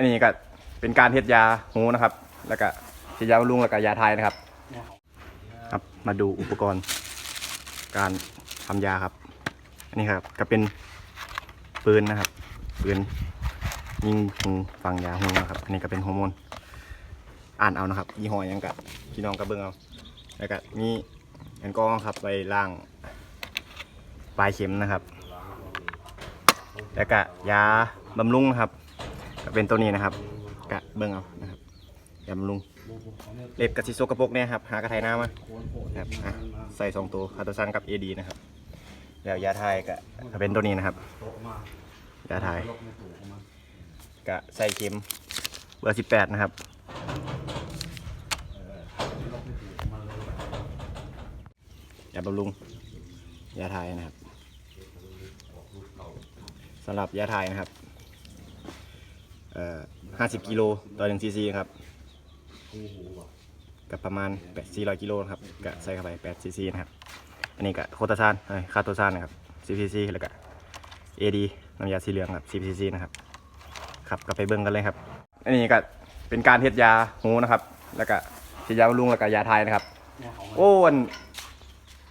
อันนี้ก็เป็นการเฮ็ดยาหูนะครับ แล้วก็เฮ็ดยาบำรุงแล้วก็ยาไทยนะครับ ครับมาดูอุปกรณ์ การทำยาครับ อันนี้ครับก็เป็นปืนนะครับปืนยิงหูฟังยาหูนะครับ อันนี้ก็เป็นฮอร์โมนอ่านเอานะครับยี่ห้อยังกับพี่น้องกับเบิ้องเอาแล้วก็มีแอลกอฮอล์ครับไปล้างปลายเข็มนะครับ แล้วก็ยาบำรุงนะครับ ก็เป็นตัวนี้นะครับกะเบิ้งเอานะครับยำรุงเล็บกับซิโซกระปกเนี่ยครับหากระไทยน้ามาครับอะใส่สองตัวคาโตซันกับเอดีนะครับ แล้วยาไทยก็เป็นตัวนี้นะครับยาไทยก็ใส่เข็มเบอร์สิบแปดนะครับยาบำรุงยาไทยนะครับสำหรับยาไทยนะครับ เอ่อ50กิโลต่อ1ซีซีครับกับประมาณ8 400กิโลนะครับก็ใส่เข้าไป8ซีซีนะครับ อันนี้ก็โคตาซานเอ้ยคาโตซานนะครับ10ซีซีแล้วก็ AD น้ำยาสีเหลืองครับ10ซีซีนะครับครับก็ไปเบิ่งกันเลยครับ อันนี้ก็เป็นการเฮ็ดยาหูนะครับ แล้วก็เฮ็ดยาบำรุงแล้วก็ยาไทยนะครับ โอ้อัน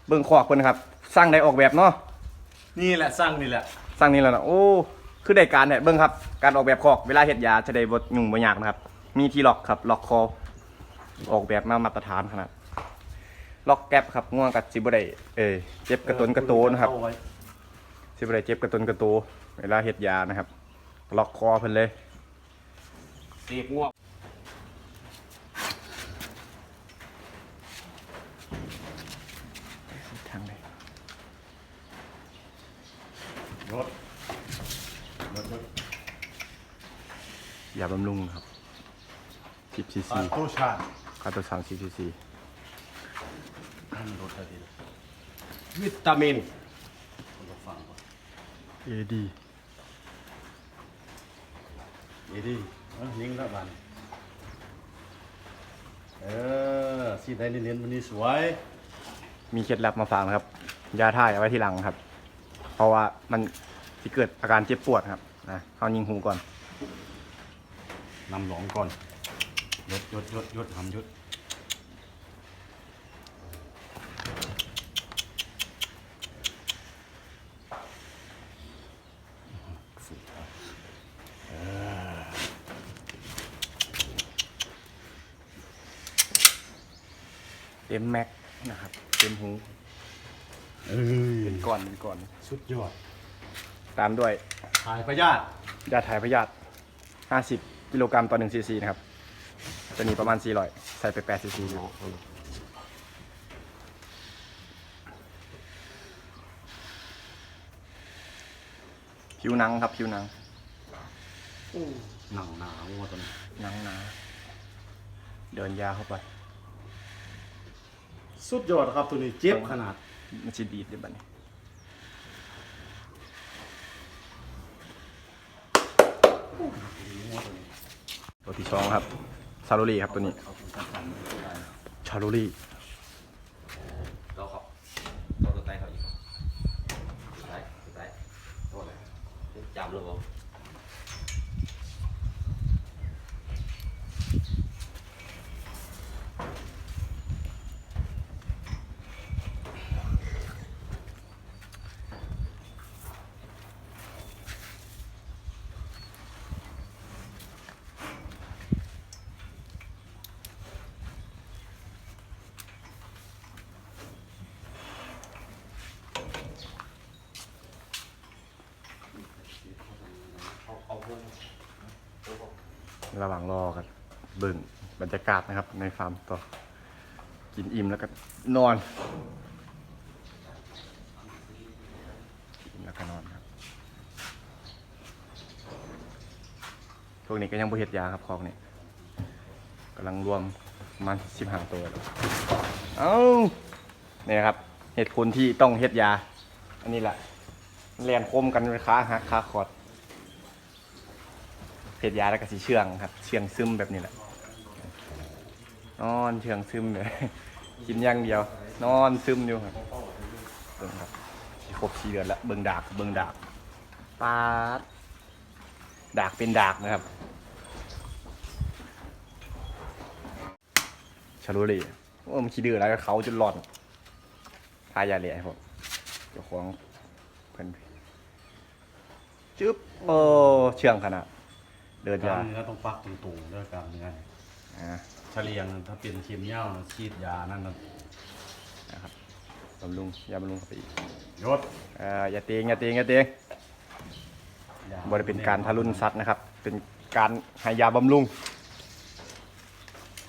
เบิ่งขอกเพิ่นนะครับ สร้างได้ออกแบบเนาะนี่แหละสร้างนี่แหละสร้างนี่แล้วนะโอ้ คือได้การเนี่ยเบิ้งครับ การออกแบบคอกเวลาเห็ดยาจะได้บดยุ่งบ่ยากนะครับ มีที่ล็อกครับล็อกคอ ออกแบบมามาตรฐานขนาดล็อกแก๊บครับง่วงกับสิบ่ได้เอยเจ็บกระตุนกระโตนะครับซิบได้เจ็บกระตุนกระโตเวลาเห็ดยานะครับ ล็อกคอเพิ่นเลยเจ็บง่วง ทางใด รถรถรถ ยาบำรุงครับ10ซีซีอ่าตู้ชาติคาโตซาน10ซีซีรถอะไรนะวิตามินเราฟังก่อน AD เดี๋ยวดิเอ้านิ่งแล้วบันเออสีได้เน้นๆวันนี้สวย มีเคล็ดลับมาฝากนะครับ ยาท่ายเอาไว้ที่หลังครับ เพราะว่ามันสิเกิดอาการเจ็บปวดครับ นะเอายิงหูก่อนนำหลองก่อนยดยดยดยดทำยดเออเต็มแม็กนะครับ เต็มหู เอ้ยเป็นก่อนเป็นก่อน สุดยอด ตามด้วยถ่ายพยาธิยาถ่ายพยาธิ50 กิโลกรัมต่อ1ซีซีนะครับ จะมีประมาณ400ใส่ไป8ซีซีผิวหนังครับผิวหนังหนังหนาวัวตัวนี้หนังหนา เดินยาเข้าไป สุดยอดครับตัวนี้เจ็บขนาด มันจะดีดได้บัดนี้ ตัวที่สองครับซาโรลีครับตัวนี้ชาโรลีเราเขาเขาตัวใต้เขาอีกตัวใต้ตัวใต้ตัวอะไรจำหรือเป ระหว่างรอกันเบิ่งบรรยากาศนะครับ ในฟาร์มต่อ กินอิ่มแล้วก็นอนกินแล้วก็นอนครับพวกนี้ก็ยังบ่เฮ็ดยาครับคอกนี่กำลังรวมมาณสิบห้าตัวแล้วเอ้าเนี่ยครับเหตุผลที่ต้องเฮ็ดยา อันนี้แหละแลนคมกันเป็นขาหักขาขอด เสพยาแล้วก็สีเชื่องครับ เชื่องซึมแบบนี้แหละ นอนเชื่องซึมเลยกินย่างเดียว นอนซึมอยู่ครับเบิ่งครับสีครบสี่เดือนแล้วเบิ่งดากเบิ่งดากปาดดากเป็นดากนะครับชารุลีว่ามันขี้ดื้อแล้วก็เขาจนหลอนทายาเหลี่ยให้ผมเจ้าของเพิ่นจึ๊บโอ้เชื่องขนาด เดินกยาล้ามเนื้อต้องปักตรงๆด้วยกล้ามเนื้อเนี่ยอ่าเฉลียงถ้าเป็นเข็มเหย้านะฉีดยานั่นนะนะครับบำรุงยาบำรุงเข้าไปอีกยศอ่าอย่าเตียงอย่าเตียงอย่าเตียงบริเป็นการทารุณสัตว์นะครับ เป็นการให้ยาบำรุง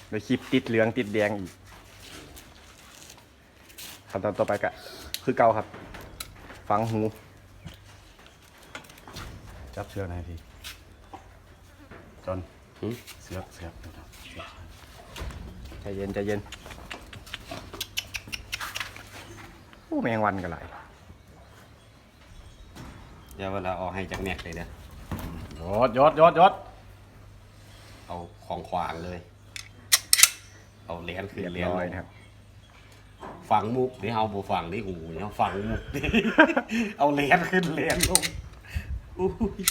โดยคลิปติดเหลืองติดแดงอีกขั้นตอนต่อไปก็คือเกาครับฟังหู จับเชือกหน่อยพี่ จอนเสือกเสือกเดี๋ยวนะเสือกใจเย็นใจเย็นโอ้แมงวันกันหลายเดี๋ยวเวลาออกให้จากแม็กเลยเด้อยศยศยศยศเอาของขวางเลย เอาเหรียญขึ้นเรียบเหรียญร้ลอยงนะครับฝังมุกนี่เอาบ่ฝังนี่หูนี่เอาฝังมุกนี่ เอาเหรียญขึ้นเหรียญลงอุ้ย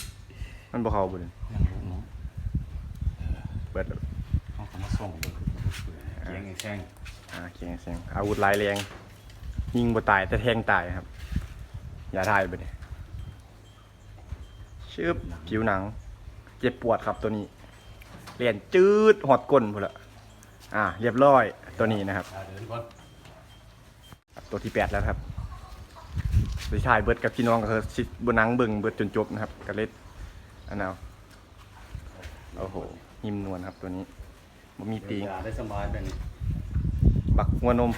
มันบ่เข้าบุญยังรู้เนาะ เปิดแล้วเขาก็มาส่งเลยเกียงไอ้แข้งอ่าเคียงเสียงอาวุธลายแรง ยิงบ่ตายแต่แทงตายครับ อย่าทายไปเนี่ยชืบผิวหนัง เจ็บปวดครับตัวนี้เลียนจืดหอดก้นพุ่นละอ่า เรียบร้อยตัวนี้นะครับอ่าเดินก่อนตัวที่แปดแล้วครับไปถ่ายเบิดกับพี่น้องก็คือสิบนหนังเบิ่งเบิดจนจบนะครับกระเล็ดอันเอาโอ้โห หิมนวลครับตัวนี้บ่มีตีงเดินยาได้สบายแบบนี้บักงัวนม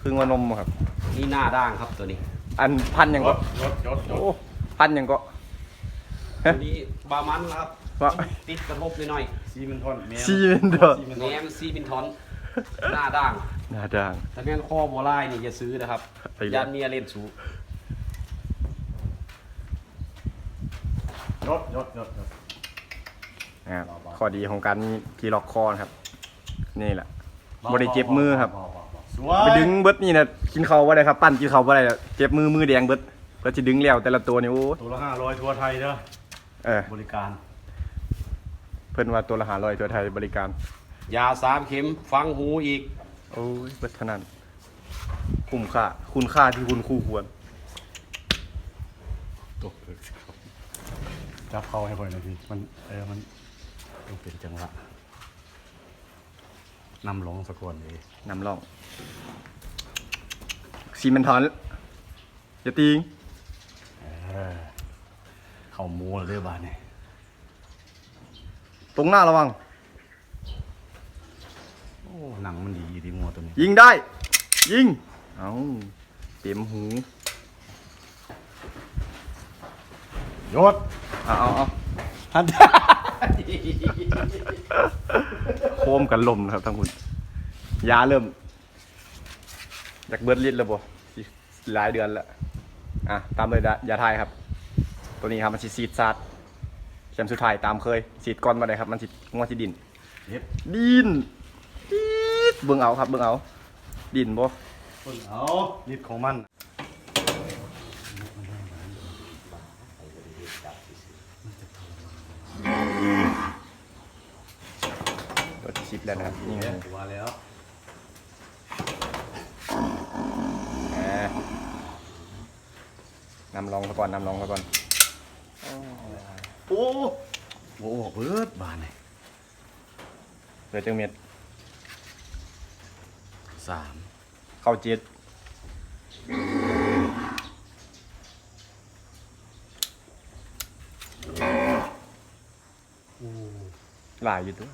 คืองัวนมบ่ครับ นี่หน้าด่างครับตัวนี้ อันพันหยังยก็ศยศยศยโอ้ศพันหยังก็ตัวนี้บามันนะครับว่าติดกระทบหน่อยซีเมนทอนแมซีเมนทอนซีเมนๆทแหนอนมซีบินทอนหน้าด่าง หน้าด่าง แต่แม่นข้อบัวลายนี่อย่าซื้อนะครับไปเลยยานเมียเล่นสูยศยศยศยศ นะครับข้อดีของการมีที่ล็อกคอนะครับ นี่แหละบริเจ็บมือครับ สวยไปดึงเบิดนี่นะกินเขาว่าได้ครับ ปั้นกินเขาว่าได้เจ็บมือมือแดงเบิดเพื่อจะดึงแล้วแต่ละตัวนี่โอ้ตัวละห้าร้อยทั่วไทยเด้อเออบริการ เพิ่นว่าตัวละหาร้อยตัวไทยบริการ ยาสามเข็มฟังหูอีก โอ้ยเบิดเท่านั้นคุ้มค่า คุณค่าที่คุณคู่ควรตกเลยครับจับเข้าให้ค่อยหน่อยพี่มันเออมัน ต้องเป็นจังหวะนำลงสะกอนเลยนำร่องซีเมนทอนอย่าติงเออเข้าหมูเลยเด้อบานนี่ตรงหน้าระวัง โอ้หนังมันดีดีมัวตัวนี้ยิงได้ ยิง เอาเต็มหูยศเอาเอาเอาฮัน โคมกันลมนะครับทั้งคุณยาเริ่มอยากเบิดฤทธิ์แล้วบ่สิหลายเดือนแล้วอะตามเลยดะยาไทยครับ ตัวนี้ครับมันสิซีดซาดเข็มสุดท้ายตามเคยสีดก้อนมาเลยครับ มันสิงวสิดินเฮ็ดดินดิดเบิ่งเอาครับเบิ่งเอา ดินบ่คนเอาฤทธิ์ของมัน ตัวที่สิบ แล้วนะครับนี่ไงเนี่ยว่าแล้วแหมนำลองซะก่อนนำลองซะก่อนโอ้โหเบิดบานนี่เหลือจังเม็ดสามเข้าเจ็ดหลายอยู่ตัว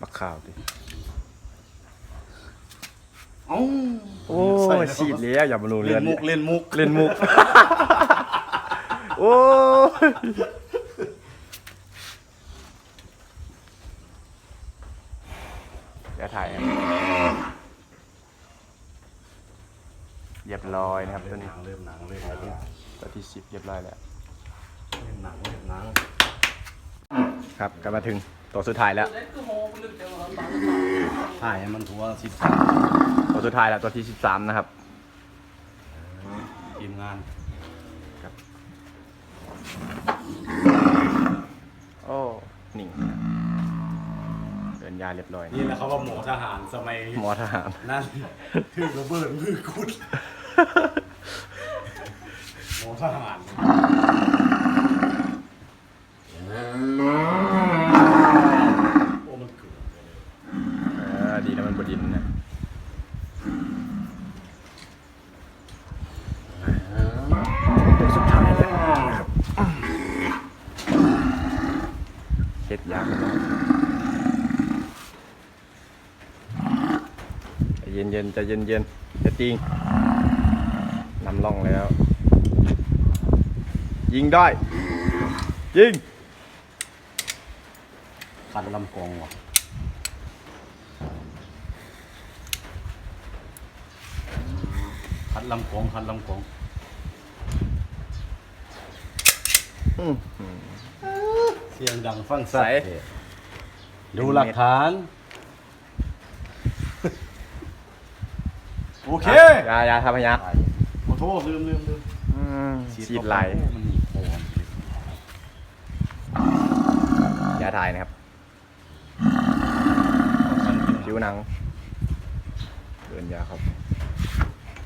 บักข่าวดิเอ้าโอ้ยสีดแล้วอย่ามารู้เล่เรือนนมุกเล่นมุกเล่นมุก โอ้ยเดี๋ยวถ่ายครับเรียบร้อยนะครับเล่ตัวนหนี้นังเล่นหนังเล่นหนังเล่นตัวที่สิบเรียบร้อยแล้วหนังเล่นหนัง ครับก็มาถึงตัวสุดท้ายแล้วถ่ายให้มันทัวสิบตัวสุดท้ายแล้วตัวที่สิบสามนะครับทีมงานโอ้าเรียบร้อยนี่แหละเขาว่าหมอทหารสมัยหมอทหารนั่นถือระเบิดมือคุดหมอทหารโอ้มันเกิดเลย เออดีนะมันบดินนะตัวสุดท้ายแล้วนะครับ เฮ็ดยากกันเนาะใจเย็นเย็นๆใจเย็นเย็นๆจะจริงนำล่องแล้ว ยิงได้ ยิงคันลำกองว่ะคันลำกองคันลำกองอืม เสียงดังฟังใสสัตดูหลักฐาน โอเคอยาอยาทำพยักขอโทษลืมลืมลืมฉีดไหลมันหนีโคมยาถ่ายนะครับผิวหนังเดินยาครับ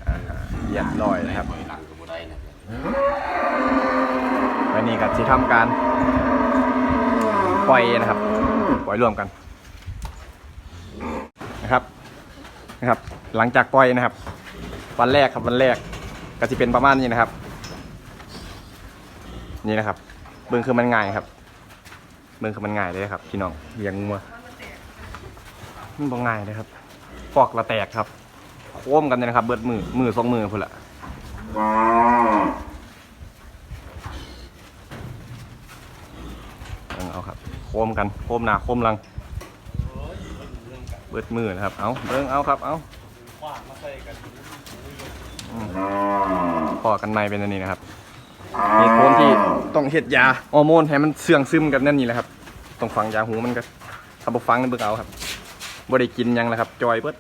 อ่าฮะเรียบร้อยนะครับหลังกับบัได้นะวันนี้กับที่ทำการ ปล่อยนะครับ ปล่อยรวมกันนะครับนะครับ หลังจากปล่อยนะครับ วันแรกครับวันแรกก็จะเป็นประมาณนี้นะครับ นี่นะครับเบื้องคือมันง่ายครับเบื้องคือมันง่ายเลยครับพี่น้องเลี้ยงงัวมันบ่ง่ายเลยครับปอกละแตกครับ โค้มกันเลยนะครับ เบิดมือมือสองมือพุ่นละเอาเอาครับ โคมกันโคมหนาโคมหลัง เบิดมือนะครับ เอาเบิ้งเอาครับ เอาพอกันในเป็นอันนี้นะครับมีโคนที่ต้องเห็ดยาฮอร์โมนให้มันเสื่องซึมกับนั่นนี่แหละครับต้องฟังยาหูมันก็ถ้าบ่ฟังนี่เบิ้งเอาครับบ่ได้กินยังแล้วครับ จอยเบิด